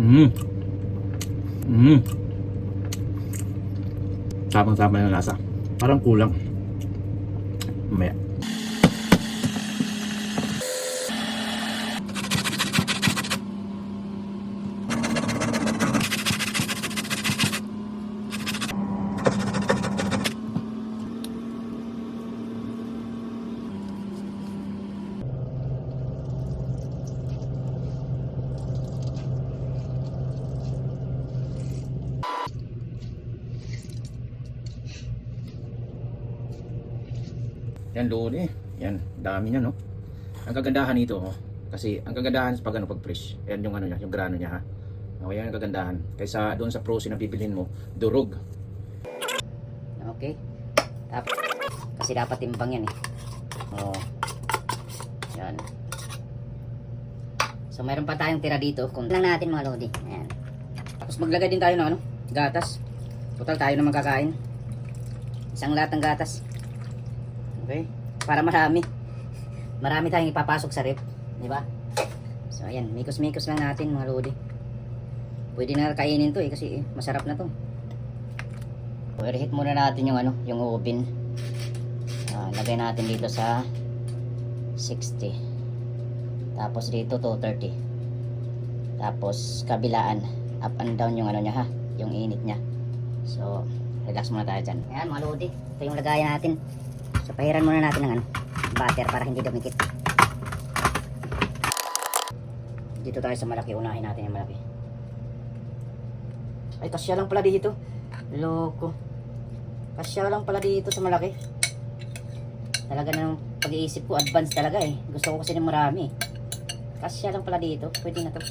Mm. Mm. Tamang-tama yung lasa. Parang kulang. Mamaya. Yan lodi. Yan, dami niya no. Ang kagandahan nito oh, kasi ang kagandahan pag ano pag fresh, yan yung ano niya, yung grano niya ha. Okay, yan ang kagandahan. Kaysa doon sa frozen na bibilhin mo, durog. Okay. Tapos, kasi dapat timbang yan eh. Oo. Yan. So, meron pa tayong tira dito. Kung lang natin mga lodi. Ayan. Tapos maglagay din tayo ng ano, gatas. Total tayo na magkakain. Isang lahat ng gatas. Okay? Para marami. Marami tayong ipapasok sa rep. Di ba? So, ayan. Mikos-mikos lang natin mga lodi. Pwede na kainin to eh kasi eh, masarap na to. So, i-reheat muna natin yung ano, yung oven. Ah, lagay natin dito sa 60. Tapos dito 230. Tapos kabilaan, up and down yung ano niya ha, yung init niya. So, relax muna tayo dyan. Ayan mga lodi, ito yung lagayan natin. So, pahiran muna natin ng ano, butter para hindi dumikit. Dito tayo sa malaki, unahin natin yung malaki. Ay, kasya lang pala dito. Loko. Kasya lang pala dito sa malaki. Talaga ng pag-iisip ko, advance talaga eh. Gusto ko kasi ng marami eh. Kasya lang pala dito. Pwede na to.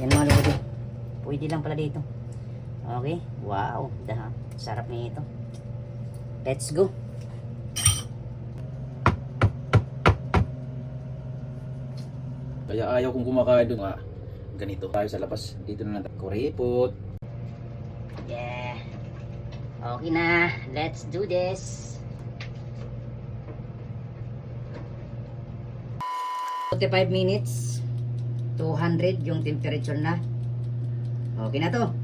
Yan mga lodi. Pwede lang pala dito. Okay. Wow. Daha. Sarap nito. Let's go. Kaya ayaw kong kumakain doon nga. Ganito tayo sa labas. Dito na lang. Kuripot. Yeah. Okay na. Let's do this. 45 minutes. 200 yung temperature na. Okay na to.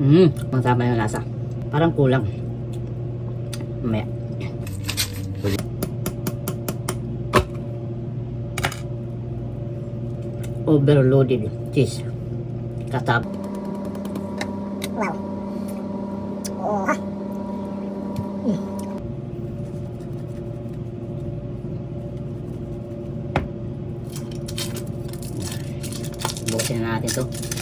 Mm, masama yung lasa. Parang kulang. Mamaya. Overloaded cheese. Katab. Wow. Oh. Ah. Bukasin na natin to.